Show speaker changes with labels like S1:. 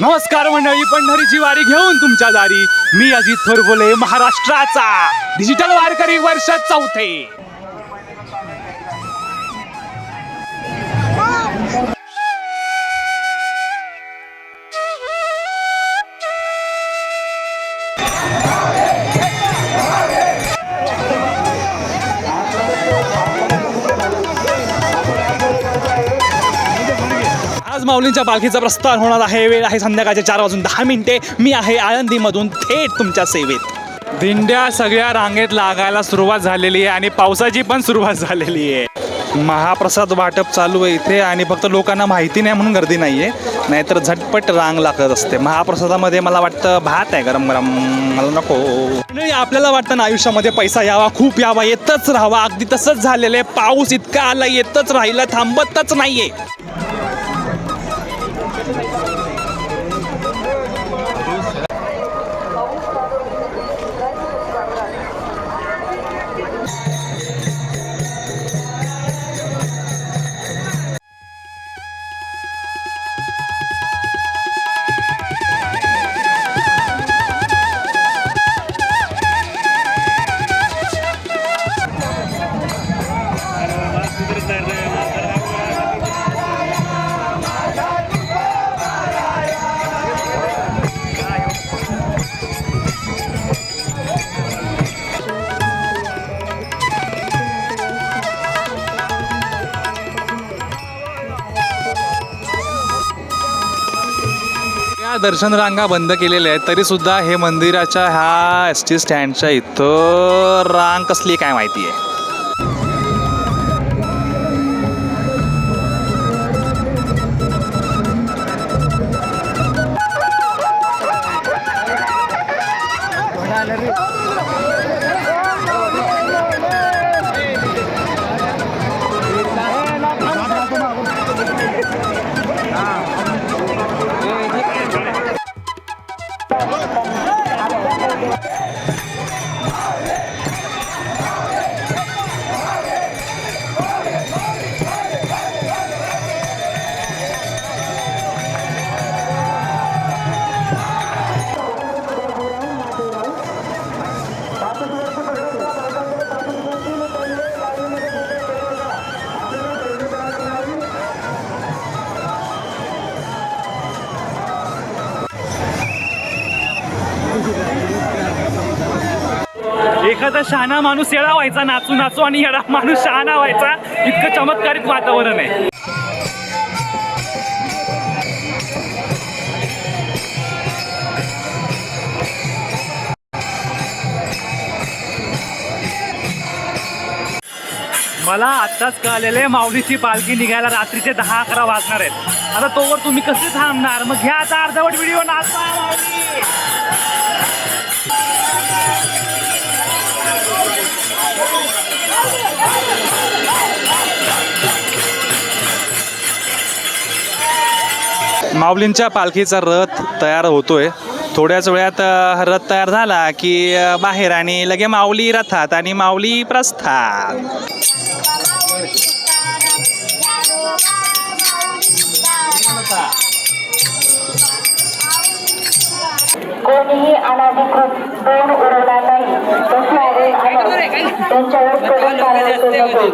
S1: नमस्कार मंडळी पंढरीची वारी घेऊन तुमच्या दारी. मी अजित थोरबोले महाराष्ट्राचा. डिजिटल वारकरी वर्ष चौथे. माऊलींच्या पालखीचा प्रस्थान होणार आहे. वेळ आहे संध्याकाळचे चार वाजून दहा मिनिटे. मी आहे आळंदीमधून थेट तुमच्या सेवेत. दिंड्या सगळ्या रांगेत लागायला सुरुवात झालेली आहे आणि पावसाची पण सुरुवात झालेली आहे. महाप्रसाद वाटप चालू आहे इथे आणि फक्त लोकांना माहिती नाही म्हणून गर्दी नाही आहे नाहीतर झटपट रांग लागत असते. महाप्रसादामध्ये मला वाटतं भात आहे गरम गरम. मला नको. आपल्याला वाटतं ना आयुष्यामध्ये पैसा यावा खूप यावा येतच राहावा. अगदी तसंच झालेलं आहे. पाऊस इतका आला येतच राहिला थांबतच नाहीये. या दर्शन रांगा बंद केलेल्या आहेत तरी सुद्धा हे मंदिराच्या ह्या एस टी स्टँडच्या इथं रांग कसली काय माहिती आहे? एखादा शहाणा माणूस येडा व्हायचा नाचू नाचू आणि येडा माणूस शहाणा व्हायचा इतकं चमत्कारिक वातावरण आहे. मला आत्ताच कळलेले माऊलीची पालखी निघायला रात्रीचे दहा अकरा वाजणार आहेत. आता तोवर तुम्ही कसे थांबणार? मग घ्या आता अर्धवट व्हिडिओ नाचा माऊली! माऊलींच्या पालखीचा रथ तयार होतोय. थोड्याच वेळात रथ तयार झाला की बाहेर आणि लगे माऊली रथात आणि माऊली प्रस्थात
S2: कोणीही अनाधिकृत दोन उडवला नाही. तसे आढळून त्यांच्यावर कडक कारवाई